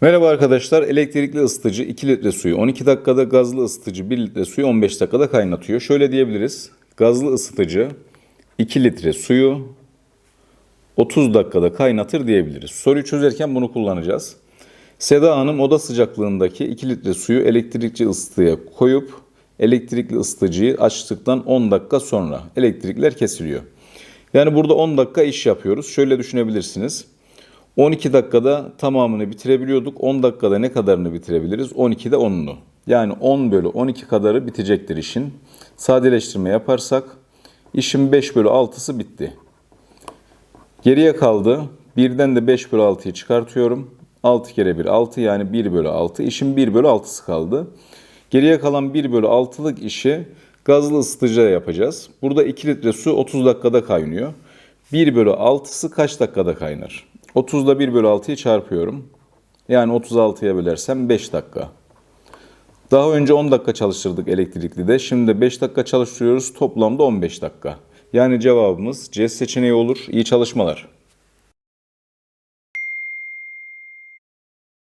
Merhaba arkadaşlar. Elektrikli ısıtıcı 2 litre suyu 12 dakikada, gazlı ısıtıcı 1 litre suyu 15 dakikada kaynatıyor. Şöyle diyebiliriz. Gazlı ısıtıcı 2 litre suyu 30 dakikada kaynatır diyebiliriz. Soruyu çözerken bunu kullanacağız. Seda Hanım oda sıcaklığındaki 2 litre suyu elektrikli ısıtıya koyup elektrikli ısıtıcıyı açtıktan 10 dakika sonra elektrikler kesiliyor. Yani burada 10 dakika iş yapıyoruz. Şöyle düşünebilirsiniz. 12 dakikada tamamını bitirebiliyorduk. 10 dakikada ne kadarını bitirebiliriz? 12'de 10'unu. Yani 10 bölü 12 kadarı bitecektir işin. Sadeleştirme yaparsak işin 5 bölü 6'sı bitti. Geriye kaldı. Birden de 5 bölü 6'yı çıkartıyorum. 6 kere 1 6 yani 1 bölü 6. İşin 1 bölü 6'sı kaldı. Geriye kalan 1 bölü 6'lık işi gazlı ısıtıcıya yapacağız. Burada 2 litre su 30 dakikada kaynıyor. 1 bölü 6'sı kaç dakikada kaynar? 30'da 1 bölü 6'yı çarpıyorum. Yani 36'ya bölersem 5 dakika. Daha önce 10 dakika çalıştırdık elektrikli de. Şimdi de 5 dakika çalıştırıyoruz. Toplamda 15 dakika. Yani cevabımız C seçeneği olur. İyi çalışmalar.